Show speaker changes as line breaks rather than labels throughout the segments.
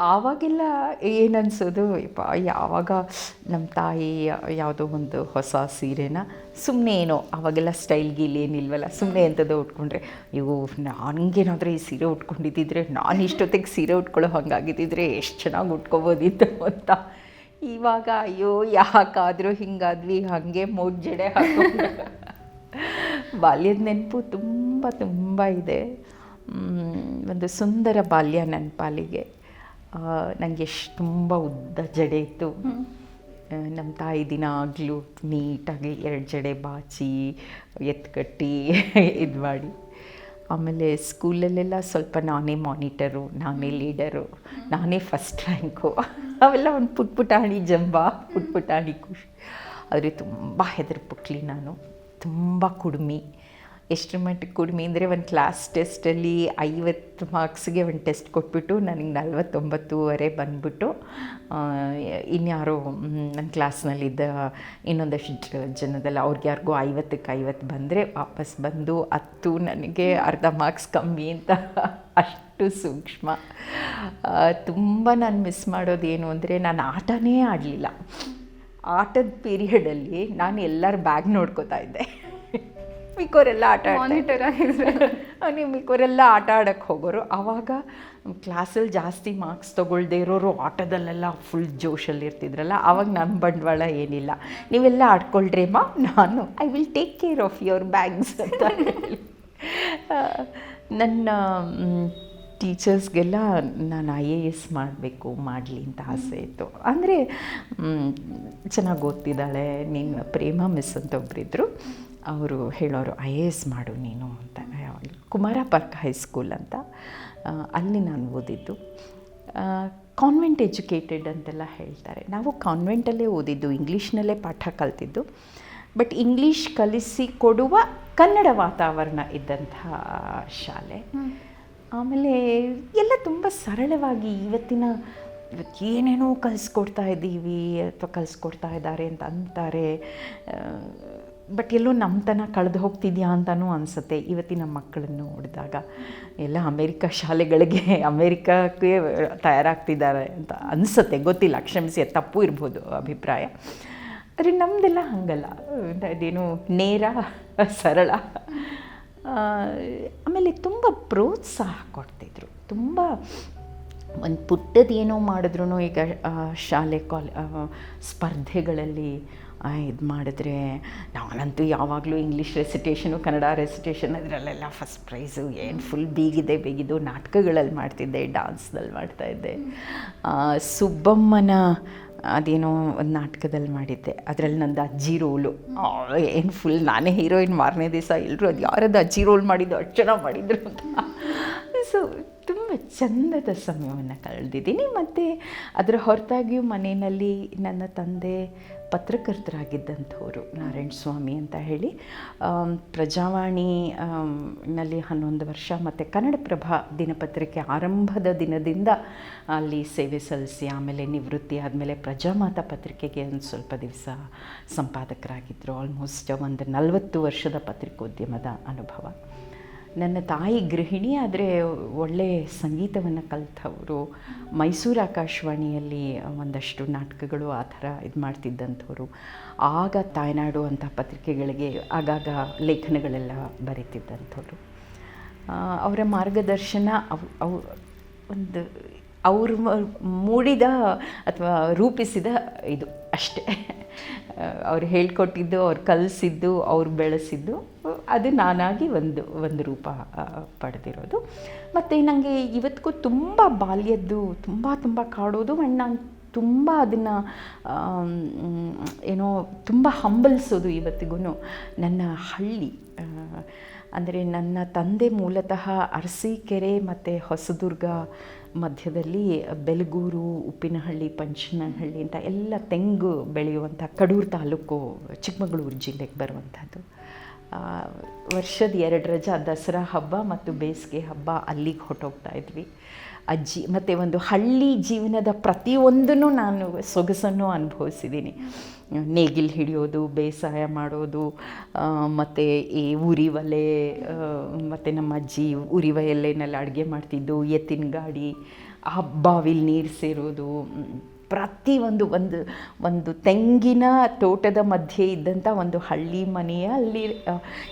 ಆವಾಗೆಲ್ಲ ಏನನ್ಸೋದು ಯಪ್ಪ ಯಾವಾಗ ನಮ್ಮ ತಾಯಿ ಯಾವುದೋ ಒಂದು ಹೊಸ ಸೀರೆನ ಸುಮ್ಮನೆ ಏನೋ ಆವಾಗೆಲ್ಲ ಸ್ಟೈಲ್ ಗೀಲ್ ಏನಿಲ್ವಲ್ಲ ಸುಮ್ಮನೆ ಎಂಥದ್ದು ಉಟ್ಕೊಂಡ್ರೆ ಇವು ನನಗೇನಾದರೂ ಈ ಸೀರೆ ಉಟ್ಕೊಂಡಿದ್ದಿದ್ರೆ ನಾನು ಇಷ್ಟೊತ್ತಿಗೆ ಸೀರೆ ಉಟ್ಕೊಳ್ಳೋ ಹಂಗಾಗಿದ್ದಿದ್ರೆ ಎಷ್ಟು ಚೆನ್ನಾಗಿ ಉಟ್ಕೋಬೋದಿತ್ತು ಅಂತ. ಇವಾಗ ಅಯ್ಯೋ ಯಾಕಾದರೂ ಹಿಂಗಾದ್ವಿ ಹಾಗೆ ಮೂರು ಜಡೆ ಹಾಕೊಂಡು. ಬಾಲ್ಯದ ನೆನಪು ತುಂಬ ತುಂಬ ಇದೆ. ಒಂದು ಸುಂದರ ಬಾಲ್ಯ ನನ್ನ ಪಾಲಿಗೆ ನನಗೆ ಎಷ್ಟು ತುಂಬ ಉದ್ದ ಜಡೆ ಇತ್ತು. ನಮ್ಮ ತಾಯಿ ದಿನ ಆಗಲೂ ನೀಟಾಗಿ ಎರಡು ಜಡೆ ಬಾಚಿ ಎತ್ಕಟ್ಟಿ ಇದು ಮಾಡಿ. ಆಮೇಲೆ ಸ್ಕೂಲಲ್ಲೆಲ್ಲ ಸ್ವಲ್ಪ ನಾನೇ ಮಾನಿಟರು ನಾನೇ ಲೀಡರು ನಾನೇ ಫಸ್ಟ್ ರ್ಯಾಂಕು. ಅವೆಲ್ಲ ಒಂದು ಪುಟ್ ಪುಟಾಣಿ ಜಂಬ ಪುಟ್ ಪುಟಾಣಿ ಖುಷಿ. ಆದರೆ ತುಂಬ ಹೆದರ್ಪುಟ್ಲಿ ನಾನು. ತುಂಬ ಕುಡುಮಿ. ಎಷ್ಟರ ಮಟ್ಟಿಗೆ ಕಡಿಮೆ ಅಂದರೆ ಒಂದು ಕ್ಲಾಸ್ ಟೆಸ್ಟಲ್ಲಿ ಐವತ್ತು ಮಾರ್ಕ್ಸ್ಗೆ ಒಂದು ಟೆಸ್ಟ್ ಕೊಟ್ಬಿಟ್ಟು ನನಗೆ ನಲ್ವತ್ತೊಂಬತ್ತೂವರೆ ಬಂದ್ಬಿಟ್ಟು ಇನ್ಯಾರು ನನ್ನ ಕ್ಲಾಸ್ನಲ್ಲಿದ್ದ ಇನ್ನೊಂದಷ್ಟು ಜನದಲ್ಲಿ ಅವ್ರಿಗೆ ಯಾರಿಗೂ ಐವತ್ತಕ್ಕೆ ಐವತ್ತು ಬಂದರೆ ವಾಪಸ್ ಬಂದು ಹತ್ತು ನನಗೆ ಅರ್ಧ ಮಾರ್ಕ್ಸ್ ಕಮ್ಮಿ ಅಂತ ಅಷ್ಟು ಸೂಕ್ಷ್ಮ. ತುಂಬ ನಾನು ಮಿಸ್ ಮಾಡೋದೇನು ಅಂದರೆ ನಾನು ಆಟನೇ ಆಡಲಿಲ್ಲ. ಆಟದ ಪೀರಿಯಡಲ್ಲಿ ನಾನು ಎಲ್ಲರ ಬ್ಯಾಗ್ ನೋಡ್ಕೋತಾ ಇದ್ದೆ. ಮಿಕ್ಕೋರೆಲ್ಲ ಆಟ
ಮಾನಿಟರ್
ನೀವು ಮಿಕ್ಕೋರೆಲ್ಲ ಆಟ ಆಡೋಕ್ಕೆ ಹೋಗೋರು. ಆವಾಗ ಕ್ಲಾಸಲ್ಲಿ ಜಾಸ್ತಿ ಮಾರ್ಕ್ಸ್ ತೊಗೊಳ್ದೇ ಇರೋರು ಆಟದಲ್ಲೆಲ್ಲ ಫುಲ್ ಜೋಶಲ್ಲಿ ಇರ್ತಿದ್ರಲ್ಲ ಆವಾಗ ನನ್ನ ಬಂಡವಾಳ ಏನಿಲ್ಲ. ನೀವೆಲ್ಲ ಆಡ್ಕೊಳ್ರೇಮ್ಮ ನಾನು I will take care of your bags ಅಂತ ಹೇಳಿ. ನನ್ನ ಟೀಚರ್ಸ್ಗೆಲ್ಲ ನಾನು ಐ ಎ ಎಸ್ ಮಾಡಬೇಕು ಮಾಡಲಿ ಅಂತ ಆಸೆ ಇತ್ತು. ಅಂದರೆ ಚೆನ್ನಾಗಿ ಓದ್ತಿದ್ದಾಳೆ ನಿನ್ನ ಪ್ರೇಮ ಮಿಸ್ ಅಂತ ಒಬ್ಬರಿದ್ದರು ಅವರು ಹೇಳೋರು ಐ ಎ ಎಸ್ ಮಾಡು ನೀನು ಅಂತ. ಕುಮಾರ ಪಾರ್ಕ್ ಹೈಸ್ಕೂಲ್ ಅಂತ. ಅಲ್ಲಿ ನಾನು ಓದಿದ್ದು. ಕಾನ್ವೆಂಟ್ ಎಜುಕೇಟೆಡ್ ಅಂತೆಲ್ಲ ಹೇಳ್ತಾರೆ. ನಾವು ಕಾನ್ವೆಂಟಲ್ಲೇ ಓದಿದ್ದು ಇಂಗ್ಲೀಷ್ನಲ್ಲೇ ಪಾಠ ಕಲ್ತಿದ್ದು. ಬಟ್ ಇಂಗ್ಲೀಷ್ ಕಲಿಸಿ ಕೊಡುವ ಕನ್ನಡ ವಾತಾವರಣ ಇದ್ದಂತಹ ಶಾಲೆ. ಆಮೇಲೆ ಎಲ್ಲ ತುಂಬ ಸರಳವಾಗಿ ಇವತ್ತಿನ ಇವತ್ತು ಏನೇನೋ ಕಲಿಸ್ಕೊಡ್ತಾ ಇದ್ದೀವಿ ಅಥವಾ ಕಲಿಸ್ಕೊಡ್ತಾ ಇದ್ದಾರೆ ಅಂತ ಅಂತಾರೆ. ಬಟ್ ಎಲ್ಲೋ ನಮ್ಮತನ ಕಳೆದು ಹೋಗ್ತಿದ್ಯಾ ಅಂತಲೂ ಅನಿಸುತ್ತೆ ಇವತ್ತಿನ ಮಕ್ಕಳನ್ನು ನೋಡಿದಾಗ. ಎಲ್ಲ ಅಮೇರಿಕ ಶಾಲೆಗಳಿಗೆ ಅಮೇರಿಕಕ್ಕೆ ತಯಾರಾಗ್ತಿದ್ದಾರೆ ಅಂತ ಅನಿಸುತ್ತೆ, ಗೊತ್ತಿಲ್ಲ, ಕ್ಷಮಿಸಿ, ತಪ್ಪು ಇರ್ಬೋದು ಅಭಿಪ್ರಾಯ. ಆದರೆ ನಮ್ಮದೆಲ್ಲ ಹಾಗಲ್ಲ. ಅದೇನು ನೇರ, ಸರಳ. ಆಮೇಲೆ ತುಂಬ ಪ್ರೋತ್ಸಾಹ ಕೊಡ್ತಿದ್ರು. ತುಂಬ ಒಂದು ಪುಟ್ಟದೇನೋ ಮಾಡಿದ್ರು ಈಗ ಶಾಲೆ ಕಾಲ್ ಸ್ಪರ್ಧೆಗಳಲ್ಲಿ ಇದು ಮಾಡಿದ್ರೆ ನಾನಂತೂ ಯಾವಾಗಲೂ ಇಂಗ್ಲೀಷ್ ರೆಸಿಟೇಷನು ಕನ್ನಡ ರೆಸಿಟೇಷನ್ ಅದರಲ್ಲೆಲ್ಲ ಫಸ್ಟ್ ಪ್ರೈಸು ಏನು ಫುಲ್ ಬೀಗಿದೆ ಬೇಗಿದ್ದು ನಾಟಕಗಳಲ್ಲಿ ಮಾಡ್ತಿದ್ದೆ ಡಾನ್ಸ್ದಲ್ಲಿ ಮಾಡ್ತಾಯಿದ್ದೆ ಇದ್ದೆ ಸುಬ್ಬಮ್ಮನ ಅದೇನೋ ಒಂದು ನಾಟಕದಲ್ಲಿ ಮಾಡಿದ್ದೆ. ಅದರಲ್ಲಿ ನಂದು ಅಜ್ಜಿ ರೋಲು. ಏನು ಫುಲ್ ನಾನೇ ಹೀರೋಯಿನ್ ಮಾರನೇ ದಿವಸ ಎಲ್ಲರೂ ಅದು ಯಾರದ್ದು ಅಜ್ಜಿ ರೋಲ್ ಮಾಡಿದ್ದು ಅಷ್ಟು ಚೆನ್ನಾಗಿ ಮಾಡಿದ್ರು ಅಂತ. ಸೊ ತುಂಬ ಚಂದದ ಸಮಯವನ್ನು ಕಳೆದಿದ್ದೀನಿ. ಮತ್ತು ಅದರ ಹೊರತಾಗಿಯೂ ಮನೆಯಲ್ಲಿ ನನ್ನ ತಂದೆ ಪತ್ರಕರ್ತರಾಗಿದ್ದಂಥವ್ರು ನಾರಾಯಣ ಸ್ವಾಮಿ ಅಂತ ಹೇಳಿ. ಪ್ರಜಾವಾಣಿ ನಲ್ಲಿ ಹನ್ನೊಂದು ವರ್ಷ ಮತ್ತು ಕನ್ನಡಪ್ರಭ ದಿನಪತ್ರಿಕೆ ಆರಂಭದ ದಿನದಿಂದ ಅಲ್ಲಿ ಸೇವೆ ಸಲ್ಲಿಸಿ, ಆಮೇಲೆ ನಿವೃತ್ತಿ ಆದಮೇಲೆ ಪ್ರಜಾಮಾತ ಪತ್ರಿಕೆಗೆ ಒಂದು ಸ್ವಲ್ಪ ದಿವಸ ಸಂಪಾದಕರಾಗಿದ್ದರು ಆಲ್ಮೋಸ್ಟ್ ಒಂದು ನಲವತ್ತು ವರ್ಷದ ಪತ್ರಿಕೋದ್ಯಮದ ಅನುಭವ. ನನ್ನ ತಾಯಿ ಗೃಹಿಣಿ ಆದರೆ ಒಳ್ಳೆಯ ಸಂಗೀತವನ್ನು ಕಲಿತವರು. ಮೈಸೂರು ಆಕಾಶವಾಣಿಯಲ್ಲಿ ಒಂದಷ್ಟು ನಾಟಕಗಳು ಆ ಥರ ಇದು ಮಾಡ್ತಿದ್ದಂಥವ್ರು. ಆಗ ತಾಯ್ನಾಡು ಅಂತ ಪತ್ರಿಕೆಗಳಿಗೆ ಆಗಾಗ ಲೇಖನಗಳೆಲ್ಲ ಬರೀತಿದ್ದಂಥವ್ರು. ಅವರ ಮಾರ್ಗದರ್ಶನ ಅವು ಅವು, ಒಂದು ಅವರು ಮೂಡಿದ ಅಥವಾ ರೂಪಿಸಿದ ಇದು ಅಷ್ಟೇ. ಅವ್ರು ಹೇಳ್ಕೊಟ್ಟಿದ್ದು, ಅವ್ರು ಕಲಿಸಿದ್ದು, ಅವ್ರು ಬೆಳೆಸಿದ್ದು, ಅದು ನಾನಾಗಿ ಒಂದು ಒಂದು ರೂಪ ಪಡೆದಿರೋದು. ಮತ್ತು ನನಗೆ ಇವತ್ತಿಗೂ ತುಂಬ ಬಾಲ್ಯದ್ದು, ತುಂಬ ತುಂಬ ಕಾಡೋದು ಅಣ್ಣ ತುಂಬ ಅದನ್ನು ಏನೋ ತುಂಬ ಹಂಬಲಿಸೋದು ಇವತ್ತಿಗೂ ನನ್ನ ಹಳ್ಳಿ ಅಂದರೆ ನನ್ನ ತಂದೆ ಮೂಲತಃ ಅರಸೀಕೆರೆ ಮತ್ತು ಹೊಸದುರ್ಗ ಮಧ್ಯದಲ್ಲಿ ಬೆಲಗೂರು, ಉಪ್ಪಿನಹಳ್ಳಿ, ಪಂಚನಹಳ್ಳಿ ಅಂತ ಎಲ್ಲ ತೆಂಗು ಬೆಳೆಯುವಂಥ ಕಡೂರು ತಾಲೂಕು ಚಿಕ್ಕಮಗಳೂರು ಜಿಲ್ಲೆಗೆ ಬರುವಂಥದ್ದು. ವರ್ಷದ ಎರಡು ರಜಾ ದಸರಾ ಹಬ್ಬ ಮತ್ತು ಬೇಸಿಗೆ ಹಬ್ಬ ಅಲ್ಲಿಗೆ ಹೊಟ್ಟೋಗ್ತಾ ಇದ್ವಿ. ಅಜ್ಜಿ ಮತ್ತು ಒಂದು ಹಳ್ಳಿ ಜೀವನದ ಪ್ರತಿಯೊಂದನ್ನು ನಾನು ಸೊಗಸನ್ನು ಅನುಭವಿಸಿದ್ದೀನಿ. ನೇಗಿಲು ಹಿಡಿಯೋದು, ಬೇಸಾಯ ಮಾಡೋದು ಮತ್ತು ಈ ಉರಿ ಒಲೆ ಮತ್ತು ನಮ್ಮ ಅಜ್ಜಿ ಉರಿ ಒಲೆಯಲ್ಲಿ ಅಡುಗೆ ಮಾಡ್ತಿದ್ದು, ಎತ್ತಿನ ಗಾಡಿ, ಆ ಬಾವಿಲಿ ನೀರು ಸೇರೋದು ಪ್ರತಿಯೊಂದು ಒಂದು ಒಂದು ಒಂದು ತೆಂಗಿನ ತೋಟದ ಮಧ್ಯೆ ಇದ್ದಂಥ ಒಂದು ಹಳ್ಳಿ ಮನೆಯ ಅಲ್ಲಿ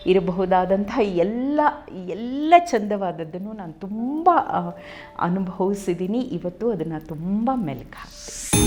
ಇರಬಹುದಾದಂಥ ಎಲ್ಲ ಎಲ್ಲ ಚಂದವಾದದ್ದನ್ನು ನಾನು ತುಂಬ ಅನುಭವಿಸಿದ್ದೀನಿ. ಇವತ್ತು ಅದನ್ನು ತುಂಬ ಮೆಲ್ಕು ಹಾಕ್ತೀನಿ